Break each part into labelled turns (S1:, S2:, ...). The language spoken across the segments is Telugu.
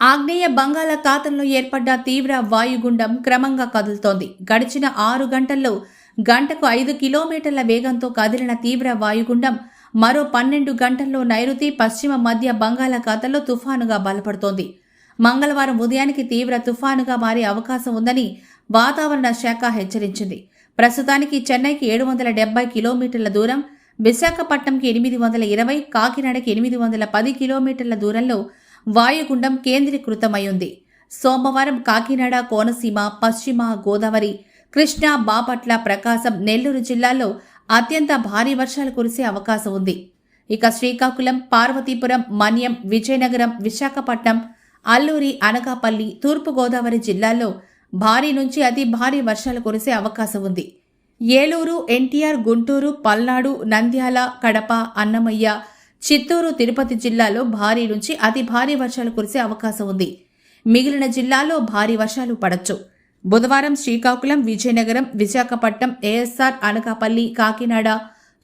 S1: ఆగ్నేయ బంగాళాఖాతంలో ఏర్పడ్డ తీవ్ర వాయుగుండం క్రమంగా కదులుతోంది. గడిచిన ఆరు గంటల్లో గంటకు ఐదు కిలోమీటర్ల వేగంతో కదిలిన తీవ్ర వాయుగుండం మరో పన్నెండు గంటల్లో నైరుతి పశ్చిమ మధ్య బంగాళాఖాతంలో తుఫానుగా బలపడుతోంది. మంగళవారం ఉదయానికి తీవ్ర తుఫానుగా మారే అవకాశం ఉందని వాతావరణ శాఖ హెచ్చరించింది. ప్రస్తుతానికి చెన్నైకి ఏడు వందల డెబ్బై కిలోమీటర్ల దూరం విశాఖపట్నంకి ఎనిమిది వందల ఇరవై కాకినాడకి ఎనిమిది వందల పది కిలోమీటర్ల దూరంలో వాయుగుండం కేంద్రీకృతమైంది సోమవారం కాకినాడ కోనసీమ పశ్చిమ గోదావరి కృష్ణా బాపట్ల ప్రకాశం నెల్లూరు జిల్లాల్లో అత్యంత భారీ వర్షాలు కురిసే అవకాశం ఉంది. ఇక శ్రీకాకుళం పార్వతీపురం మన్యం విజయనగరం విశాఖపట్నం అల్లూరి అనకాపల్లి తూర్పుగోదావరి జిల్లాల్లో భారీ నుంచి అతి భారీ వర్షాలు కురిసే అవకాశం ఉంది. ఏలూరు ఎన్టీఆర్ గుంటూరు పల్నాడు నంద్యాల కడప అన్నమయ్య చిత్తూరు తిరుపతి జిల్లాలో భారీ నుంచి అతి భారీ వర్షాలు కురిసే అవకాశం ఉంది. మిగిలిన జిల్లాల్లో భారీ వర్షాలు పడచ్చు. బుధవారం శ్రీకాకుళం విజయనగరం విశాఖపట్నం ఏఎస్ఆర్ అనకాపల్లి కాకినాడ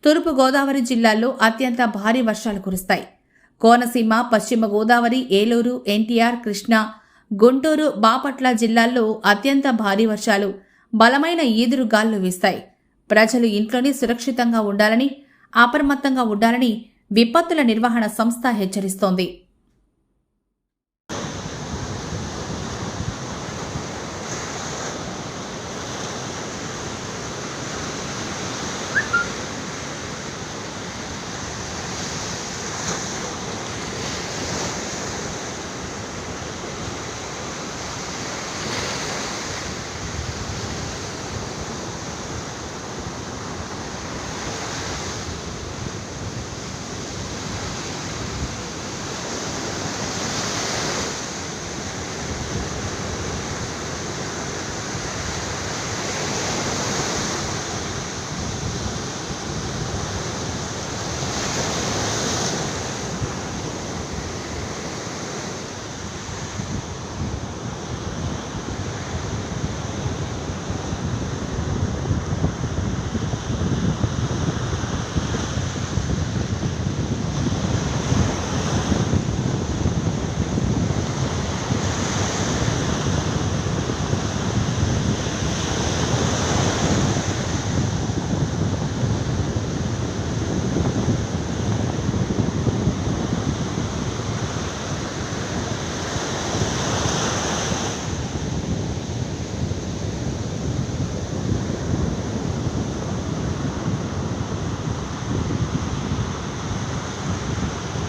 S1: తూర్పు గోదావరి జిల్లాల్లో అత్యంత భారీ వర్షాలు కురుస్తాయి. కోనసీమ పశ్చిమ గోదావరి ఏలూరు ఎన్టీఆర్ కృష్ణా గుంటూరు బాపట్ల జిల్లాల్లో అత్యంత భారీ వర్షాలు బలమైన ఈదురు గాలులు వీస్తాయి. ప్రజలు ఇంట్లోనే సురక్షితంగా ఉండాలని అప్రమత్తంగా ఉండాలని విపత్తుల నిర్వహణ సంస్థ హెచ్చరిస్తోంది.